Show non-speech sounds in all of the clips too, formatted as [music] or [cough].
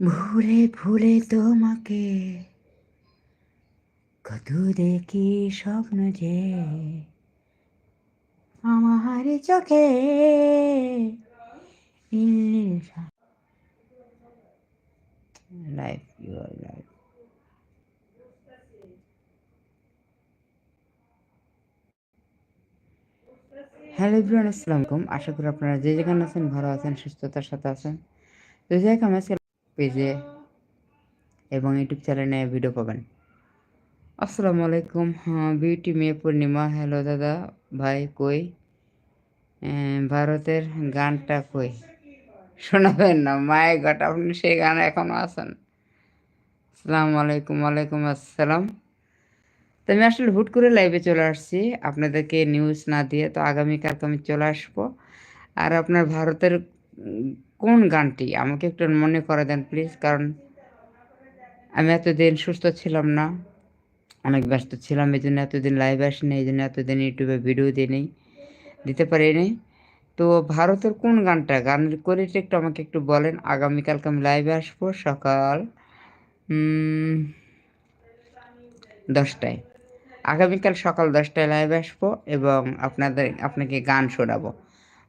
ভুলে ভুলে তোমাকে কত দেখি স্বপ্ন যে আমার চোখে লাইফ হ্যালো ইব্রান আসসালামু আশা করি আপনারা যে যেখানে আছেন, ভালো আছেন, সুস্থতার সাথে আছেন। তো যাই হোক, আমার পেজে এবং ইউটিউব চ্যানেলে ভিডিও পাবেন। আসসালামু আলাইকুম। হ্যাঁ বিউটি মেয়ে পূর্ণিমা। হ্যালো, দাদা। ভাই, কই? ভারতের গানটা কই? শোনাবেন না। মায়ের গট আপনি সেই গান এখনও আছেন। আসসালামু আলাইকুম, ওয়ালাইকুম আসসালাম। তো আমি আসলে হুট করে লাইভে চলে আসছি। আপনাদেরকে নিউজ না দিয়ে তো আগামীকালকে আমি চলে আসব। আর আপনার ভারতের কোন গানটি? আমাকে একটু মনে করে দেন প্লিজ কারণ আমি এতদিন সুস্থ ছিলাম না। অনেক ব্যস্ত ছিলাম, এই জন্য এতদিন লাইভ আসিনি এই জন্য এতদিন ইউটিউবে ভিডিও দিই দিতে পারিনি তো ভারতের কোন গানটা? গানের কোয়ালিটি একটু আমাকে একটু বলেন। আগামীকালকে আমি লাইভে আসব সকাল দশটায়। আগামীকাল সকাল দশটায় লাইভে আসব এবং আপনাদের, আপনাকে গান শোনাবো।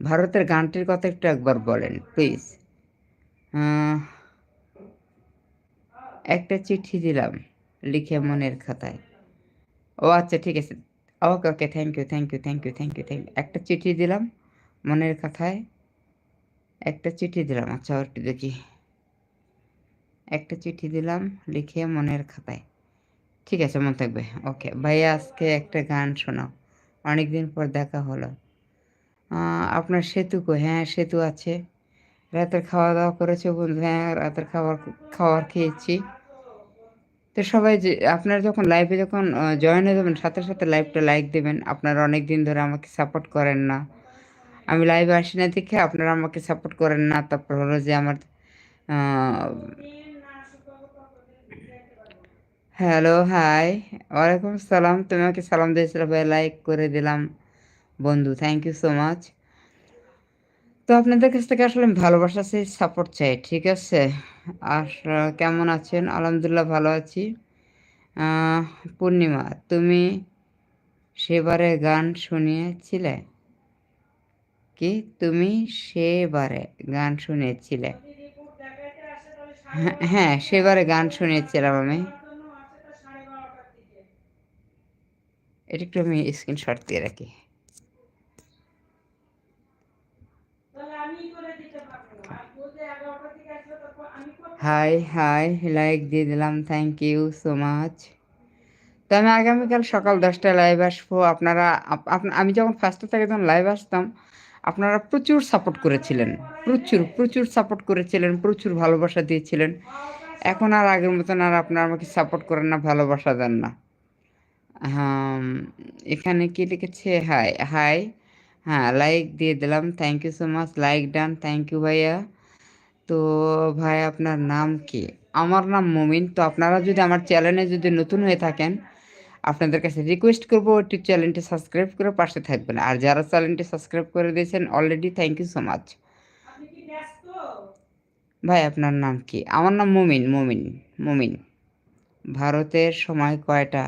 ভারতের গানটির কথা একটু একবার বলেন প্লিজ একটা চিঠি দিলাম লিখে মনের খাতায়। ও আচ্ছা ঠিক আছে। Okay okay thank you thank you thank you thank you thank you একটা চিঠি দিলাম মনের কথায় একটা চিঠি দিলাম আচ্ছা একটু দেখি। একটা চিঠি দিলাম লিখে মনের খাতায়। ঠিক আছে, মনে থাকবে। ওকে, ভাইয়া, আজকে একটা গান শোনাও। অনেকদিন পর দেখা হলো। আপনার সেতু কো হ্যাঁ সেতু আছে। রাতের খাওয়া দাওয়া করেছে বন্ধু হ্যাঁ রাতের খাবার খাবার খেয়েছি। তো সবাই যে, আপনারা যখন লাইভে যখন জয়েন হয়ে যাবেন, সাথে সাথে লাইভটা লাইক দেবেন। আপনারা অনেক দিন ধরে আমাকে সাপোর্ট করেন না। আমি লাইভে আসি না দেখে আপনারা আমাকে সাপোর্ট করেন না। তারপর হলো যে আমার হ্যালো হাই ওয়ালাইকুম সালাম। তুমি আমাকে সালাম দিয়েছিল ভাই লাইক করে দিলাম। বন্ধু থ্যাংক ইউ সো মাচ তো আপনাদের কাছ থেকে আসলে আমি ভালোবাসা, সেই সাপোর্ট চাই, ঠিক আছে? আর কেমন আছেন? আলহামদুলিল্লাহ ভালো আছি। পূর্ণিমা, তুমি সেবারে গান শুনিয়েছিলে? কি? তুমি সেবারে গান শুনিয়েছিলে? হ্যাঁ সেবারে গান শুনিয়েছিলাম আমি। এটা একটু আমি স্ক্রিনশট দিয়ে রাখি। হাই হাই লাইক দিয়ে দিলাম থ্যাংক ইউ সো মাচ তো আমি আগামীকাল সকাল দশটায় লাইভ আসব। আপনারা আমি যখন ফার্স্টে থেকে যখন লাইভ আসতাম, আপনারা প্রচুর সাপোর্ট করেছিলেন। প্রচুর প্রচুর সাপোর্ট করেছিলেন, প্রচুর ভালোবাসা দিয়েছিলেন। এখন আর আগের মতন আর আপনারা আমাকে সাপোর্ট করেন না, ভালোবাসা দেন না। এখানে কি লিখেছে? হাই হাই হ্যাঁ লাইক দিয়ে দিলাম thank you so much like done thank you ভাইয়া। তো ভাই, আপনার নাম কি? আমার নাম মুমিন। তো আপনারা যদি আমার চ্যানেলে যদি নতুন হয়ে থাকেন, আপনাদের কাছে রিকোয়েস্ট করব একটু চ্যানেলটি সাবস্ক্রাইব করে পাশে থাকবেন। আর যারা চ্যানেলটি সাবস্ক্রাইব করে দিয়েছেন already thank you so much ভাই, আপনার নাম কি? আমার নাম মুমিন মুমিন মুমিন। ভারতের সময় কয়টা?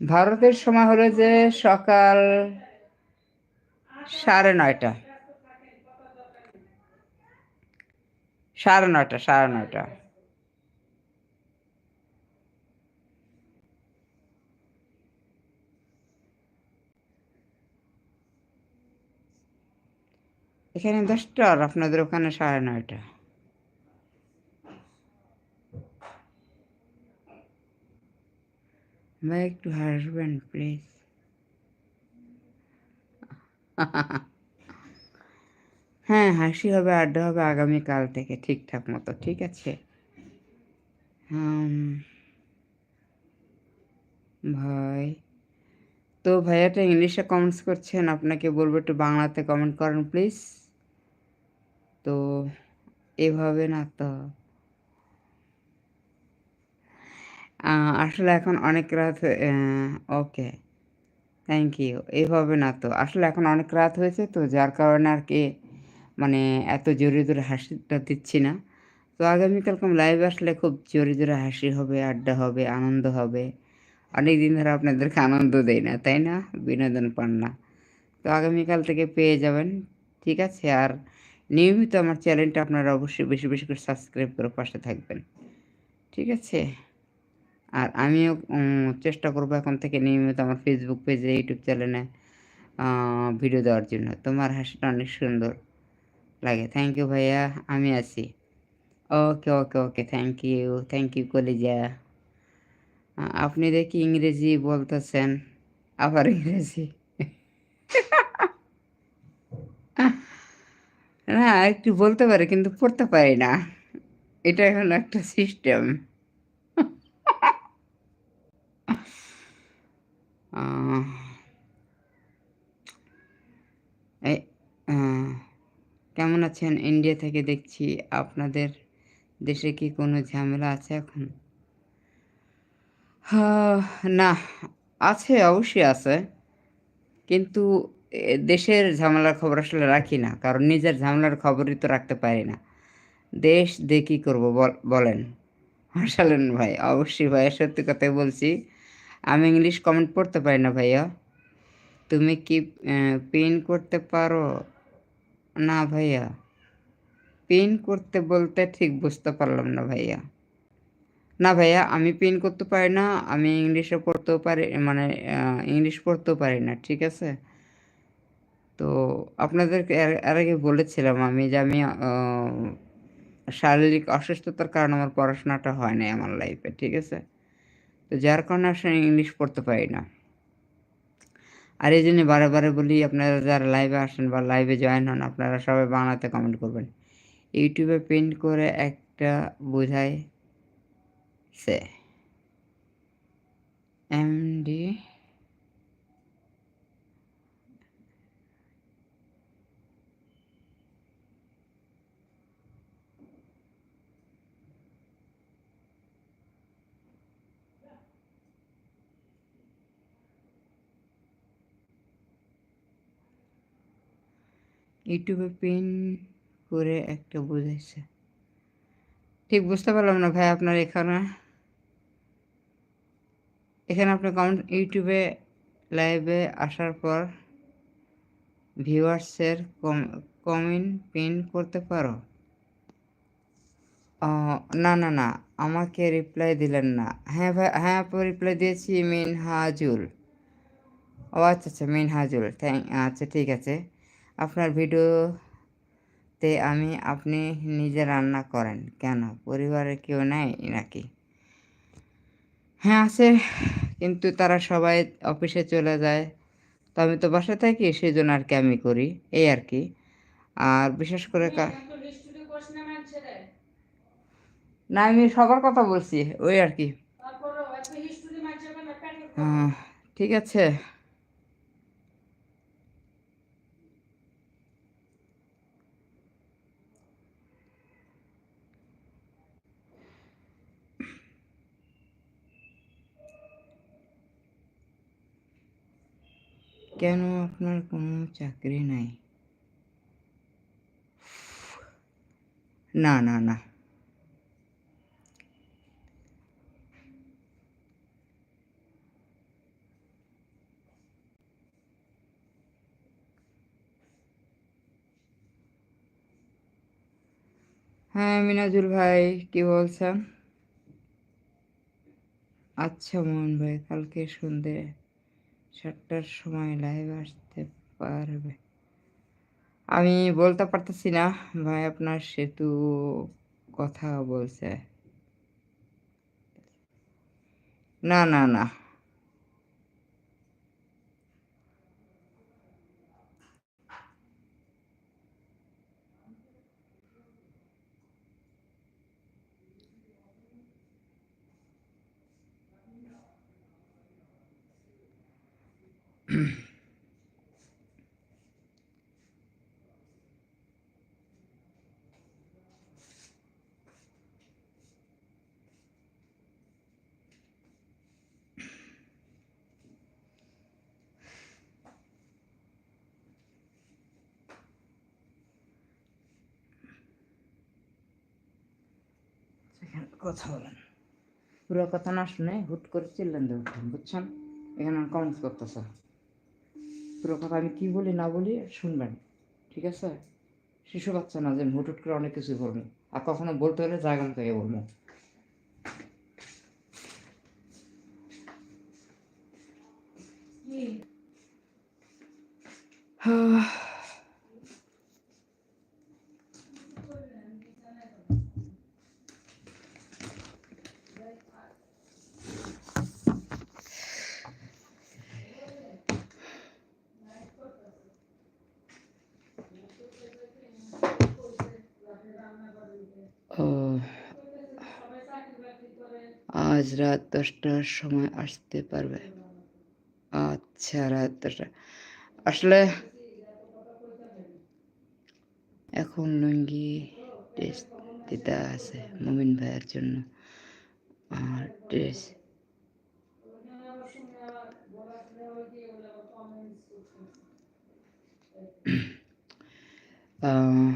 ভারতের সময় হলো যে সকাল সাড়ে নয়টা। সাড়ে নয়টা সাড়ে নয়টা। এখানে দশটা আর আপনাদের ওখানে সাড়ে নয়টা। ভাই, একটু হাসবেন প্লিজ [laughs] হ্যাঁ হাসি হবে, আড্ডা হবে আগামীকাল থেকে ঠিকঠাক মতো, ঠিক আছে? ভাই, তো ভাইয়াটা ইংলিশে কমেন্টস করছেন, আপনাকে বলব একটু বাংলাতে কমেন্ট করেন প্লিজ তো এভাবে না তো। আসলে এখন অনেক রাত ওকে থ্যাংক ইউ এইভাবে না তো। আসলে এখন অনেক রাত হয়েছে তো, যার কারণে আর কি মানে এত জোরে জোরে হাসিটা দিচ্ছি না। তো আগামীকাল কম লাইভ আসলে খুব জোরে জোরে হাসি হবে, আড্ডা হবে, আনন্দ হবে। অনেক দিন ধরে আপনাদেরকে আনন্দ দেয় না, তাই না? বিনোদন পান না। তো আগামীকাল থেকে পেয়ে যাবেন, ঠিক আছে? আর নিয়মিত আমার চ্যানেলটা আপনারা অবশ্যই বেশি বেশি করে সাবস্ক্রাইব করে পাশে থাকবেন, ঠিক আছে? আর আমিও চেষ্টা করব এখন থেকে নিয়মিত আমার ফেসবুক পেজে ইউটিউব চ্যানেলে ভিডিও দেওয়ার জন্য। তোমার হাসিটা অনেক সুন্দর। লাগে। থ্যাংক ইউ ভাইয়া, আমি আছি। Okay okay okay thank you thank you কলিজা। আপনি দেখি ইংরেজি বলতেছেন, আবার ইংরেজি। না, একটু বলতে পারে, কিন্তু পড়তে পারি না। এটা এখন একটা সিস্টেম কেমন আছেন? ইন্ডিয়া থেকে দেখছি আপনাদের দেশে কি কোনো ঝামেলা আছে এখন? না, আছে, অবশ্যই আছে। কিন্তু দেশের ঝামেলার খবর আসলে রাখি না। কারণ নিজের ঝামেলার খবরই তো রাখতে পারি না। দেশ দিয়ে কী করব বল- বলেন। হাসালেন ভাই, অবশ্যই ভাইয়া সত্যি কথাই বলছি। আমি ইংলিশ কমেন্ট পড়তে পারি না ভাইয়া। তুমি কি পিন করতে পারো? না ভাইয়া। পিন করতে বলতে ঠিক বুঝতে পারলাম না ভাইয়া। না ভাইয়া, আমি পিন করতে পারি না, আমি ইংলিশে পড়তেও পারি মানে ইংলিশ পড়তেও পারি না, ঠিক আছে? তো আপনাদেরকে এর আগে বলেছিলাম আমি যে আমি শারীরিক অসুস্থতার কারণে আমার পড়াশোনাটা হয় নাই আমার লাইফে ঠিক আছে? তো যার কারণে আসলে ইংলিশ পড়তে পারি না। আর এই জন্য বারে বারে বলি, আপনারা যারা লাইভে আসেন বা লাইভে জয়েন হন, আপনারা সবাই বাংলাতে কমেন্ট করবেন। ইউটিউবে প্রিন্ট করে একটা বোঝায় সে। এমডি ইউটিউবে পিন করে একটা বুঝাইছে। ঠিক বুঝতে পারলাম না ভাই আপনার এখানে। এখানে আপনি কমেন্ট ইউটিউবে লাইভে আসার পর ভিউয়ার্সের কমেন্ট পিন করতে পারো? না না না, আমাকে রিপ্লাই দিলেন না। হ্যাঁ ভাই হ্যাঁ আপু, রিপ্লাই দিয়েছি, মিনহাজুল। ও আচ্ছা আচ্ছা মিনহাজুল, থ্যাংক আচ্ছা ঠিক আছে। আপনার ভিডিওতে আমি আপনি নিজে রান্না করেন কেন? পরিবারে কেউ নেই নাকি? হ্যাঁ আছে। কিন্তু তারা সবাই অফিসে চলে যায়। তো আমি তো বাসায় থাকি সেই জন্য আর কি আমি করি। এই আর কি। আর বিশেষ করে না আমি সবার কথা বলছি ওই আর কি। ঠিক আছে। কেন আপনার কোনো চাকরি নাই? না না না। হ্যাঁ মিনাজুল ভাই, কি বলছেন? আচ্ছা মোহন ভাই, কালকে সন্ধে সাতটার সময় লাইভ আসতে পারবে। আমি বলতে পারতেছি না, ভাই আপনার সেতু কথা বলছে। না না না। কথা বলেন। পুরো কথা না শুনে হুট করে চিল্লেন দেবেন বুঝছেন? এখানে কমেন্টস করতেছে পুরো কথা আমি কি বলি না বলি শুনবেন ঠিক আছে? শিশু বাচ্চা না যে হুটুট হুট হুট করে অনেক কিছু বলব। আর কখনো বলতে হলে জায়গা থেকে বলব। ও আজ রাত দশটার সময় আসতে পারবে। আচ্ছা রাত দশটা। আসলে এখন লুঙ্গি টেস্ট দিতে আছে মমিন ভাইয়ের জন্য। আর ড্রেস আহ,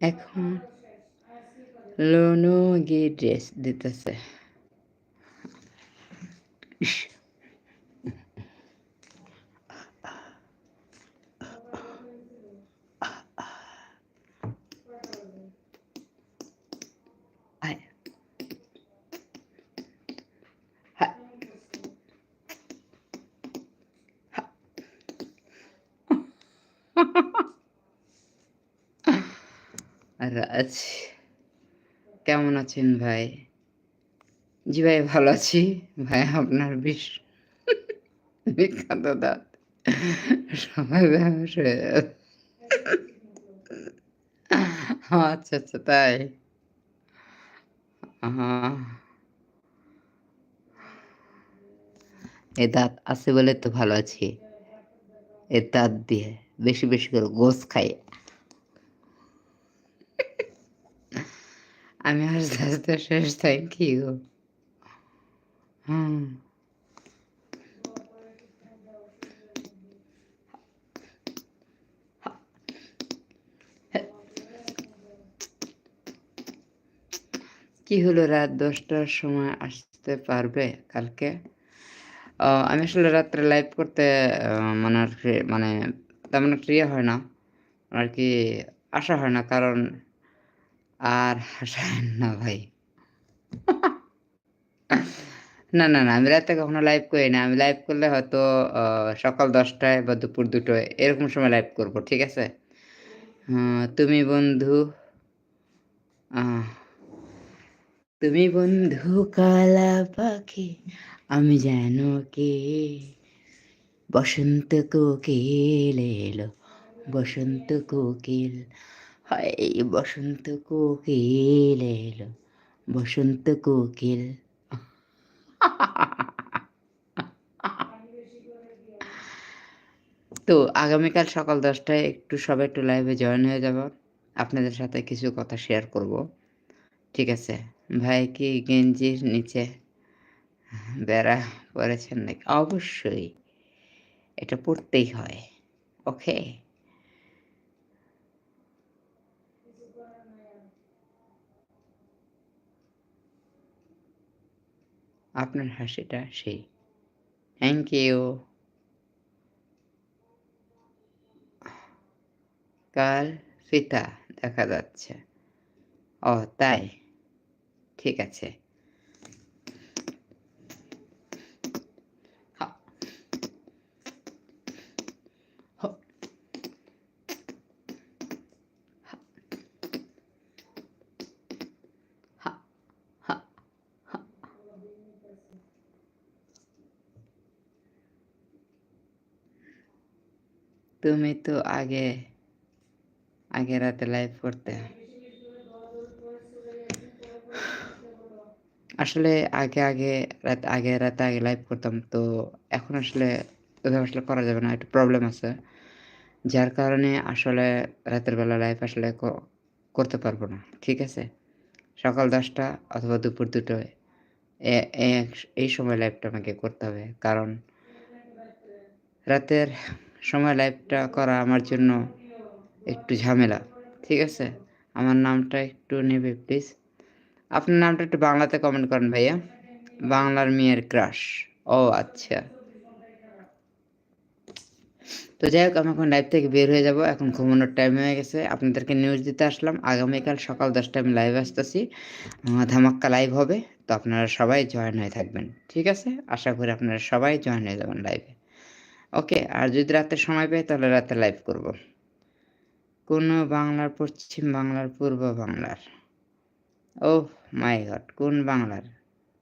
এখন লোনো গিয়ে ড্রেস দিতেছে। রাজ কেমন আছেন ভাই? জি ভাই, ভালো আছি। ভাই, আপনার বিশ বিখ্যাত দাঁত। সবাই হয়ে আচ্ছা আচ্ছা তাই। এ দাঁত আছে বলে তো ভালো আছি। এ দাঁত দিয়ে বেশি বেশি করে গোস খাই। আমি আস্তে আস্তে শেষ থ্যাংক ইউ হুম কি হলো রাত দশটার সময় আসতে পারবে কালকে? আমি আসলে রাত্রে লাইভ করতে মানে আর কি মানে তেমন একটা ইয়ে হয় না। আর কি, আসা হয় না, কারণ আর হাসায় না ভাই। না না না, আমি রাতে কখনো লাইভ করি না। আমি লাইভ করলে হয়তো সকাল দশটায় বা দুপুর দুটোয় এরকম সময় লাইভ করব, ঠিক আছে? তুমি বন্ধু তুমি বন্ধু কালা পাখি, আমি যেন কে? বসন্ত কোকিল এলো, বসন্ত কোকিল হায় বসন্ত কোকিল এলো। বসন্ত কোকিল। তো আগামীকাল সকাল দশটায় একটু সবাই একটু লাইভে জয়েন হয়ে যাব। আপনাদের সাথে কিছু কথা শেয়ার করব। ঠিক আছে? ভাই কি গেঞ্জির নিচে বেড়া পরেছেন নাকি? অবশ্যই। এটা পড়তেই হয়। ওকে আপনার হাসিটা সেই। থ্যাংক ইউ কাল সীতা দেখা যাচ্ছে। ও তাই? ঠিক আছে। তুমি তো আগে আগে রাতে লাইভ করতে আসলে আগে, আগে রাত আগে রাতে আগে লাইভ করতাম। তো এখন আসলে ওইভাবে আসলে করা যাবে না। একটু প্রবলেম আছে। যার কারণে আসলে রাতের বেলা লাইভ আসলে করতে পারব না। ঠিক আছে? সকাল ১০টা অথবা দুপুর ২টোয় এ এক এই সময় লাইভটা আমাকে করতে হবে। কারণ রাতের সময় লাইভটা করা আমার জন্য একটু ঝামেলা। ঠিক আছে? আমার নামটা একটু নেবে প্লিজ? আপনার নামটা একটু বাংলাতে কমেন্ট করেন ভাইয়া। বাংলার মেয়ের ক্রাশ। ও আচ্ছা। তো যাই হোক, আমি এখন লাইভ থেকে বের হয়ে যাব। এখন ঘুমানোর টাইম হয়ে গেছে। আপনাদেরকে নিউজ দিতে আসলাম। আগামীকাল সকাল ১০টায় আমি লাইভ আসতেছি। ধামাক্কা লাইভ হবে। তো আপনারা সবাই জয়েন হয়ে থাকবেন। ঠিক আছে? আশা করি আপনারা সবাই জয়েন হয়ে যাবেন লাইভে। ওকে? আর যদি রাতে সময় পাই তাহলে রাতে লাইভ করব। কোন বাংলার, পশ্চিম বাংলার, পূর্ব বাংলার? Oh my god! কোন বাংলার?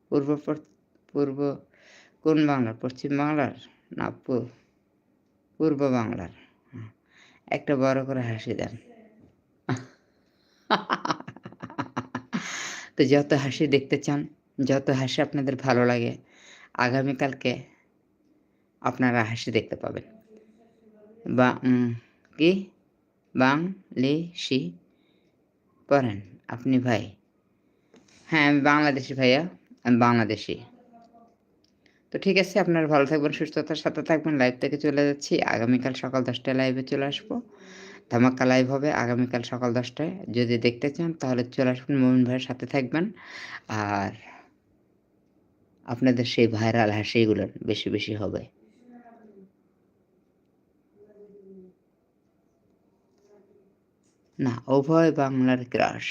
পূর্ব পূর্ব কোন বাংলার? পশ্চিম বাংলার? না পূর্ব বাংলার। একটা বড় করে হাসি দেন। তো যত হাসি দেখতে চান, যত হাসি আপনাদের ভালো লাগে, আগামীকালকে আপনারা হাসি দেখতে পাবেন। বা কি? বাংলিশি পড়েন আপনি ভাই? হ্যাঁ, আমি বাংলাদেশি ভাইয়া। আমি বাংলাদেশী। তো ঠিক আছে আপনারা ভালো থাকবেন, সুস্থতার সাথে থাকবেন। লাইভ থেকে চলে যাচ্ছি। আগামীকাল সকাল ১০টায় লাইভে চলে আসব। ধামাক্কা লাইভ হবে আগামীকাল সকাল ১০টায়। যদি দেখতে চান তাহলে চলে আসবেন মুমিন ভাইয়ের সাথে থাকবেন। আর আপনাদের সেই ভাইরাল হাসিগুলো বেশি, বেশি হবে। না, উভয় বাংলার ক্রাশ।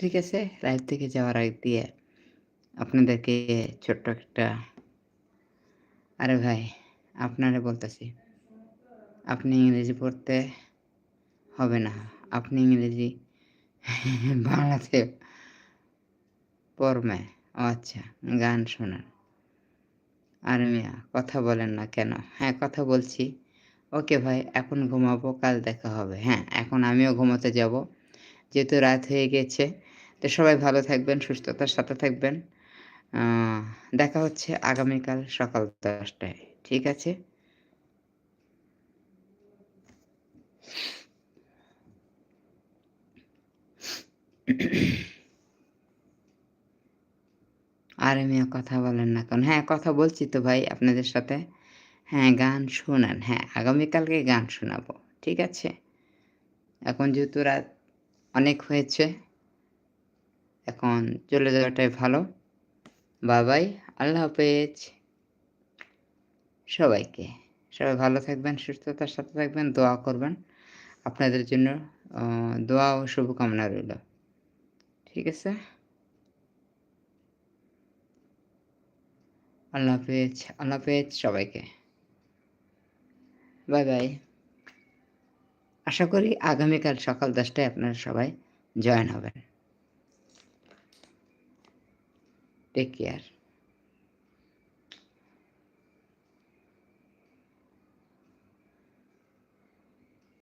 ঠিক আছে? লাইভ থেকে যাওয়ার আগ দিয়ে আপনাদেরকে ছোট্ট একটা আরে ভাই আপনারে বলতেছি। আপনি ইংরেজি পড়তে হবে না। আপনি ইংরেজি [laughs] বাংলাতে পড়বে। ও আচ্ছা, গান শোনান। আর মিয়া কথা বলেন না কেন? হ্যাঁ, কথা বলছি। ওকে ভাই এখন ঘুমাবো, কাল দেখা হবে। হ্যাঁ, এখন আমিও ঘুমোতে যাব। যেহেতু রাত হয়ে গেছে। তো সবাই ভালো থাকবেন, সুস্থতার সাথে থাকবেন। দেখা হচ্ছে আগামীকাল সকাল ১০টায়। ঠিক আছে? আরে মিয়া কথা বলেন না কেন? হ্যাঁ, কথা বলছি তো ভাই আপনাদের সাথে। হ্যাঁ, গান শোনান। হ্যাঁ, আগামীকালকে গান শোনাবো। ঠিক আছে? এখন যেহেতু রাত অনেক হয়েছে। এখন চলে যাওয়াটাই ভালো। By, by. আল্লাহ হাফেজ। সবাইকে। সবাই ভালো থাকবেন, সুস্থতার সাথে থাকবেন, দোয়া করবেন। আপনাদের জন্য দোয়া ও শুভকামনা রইল। ঠিক আছে? আল্লাহ হাফেজ। আল্লাহ হাফেজ সবাইকে। By, by. আশা করি আগামীকাল সকাল ১০টায় আপনারা সবাই জয়েন হবেন। Take care.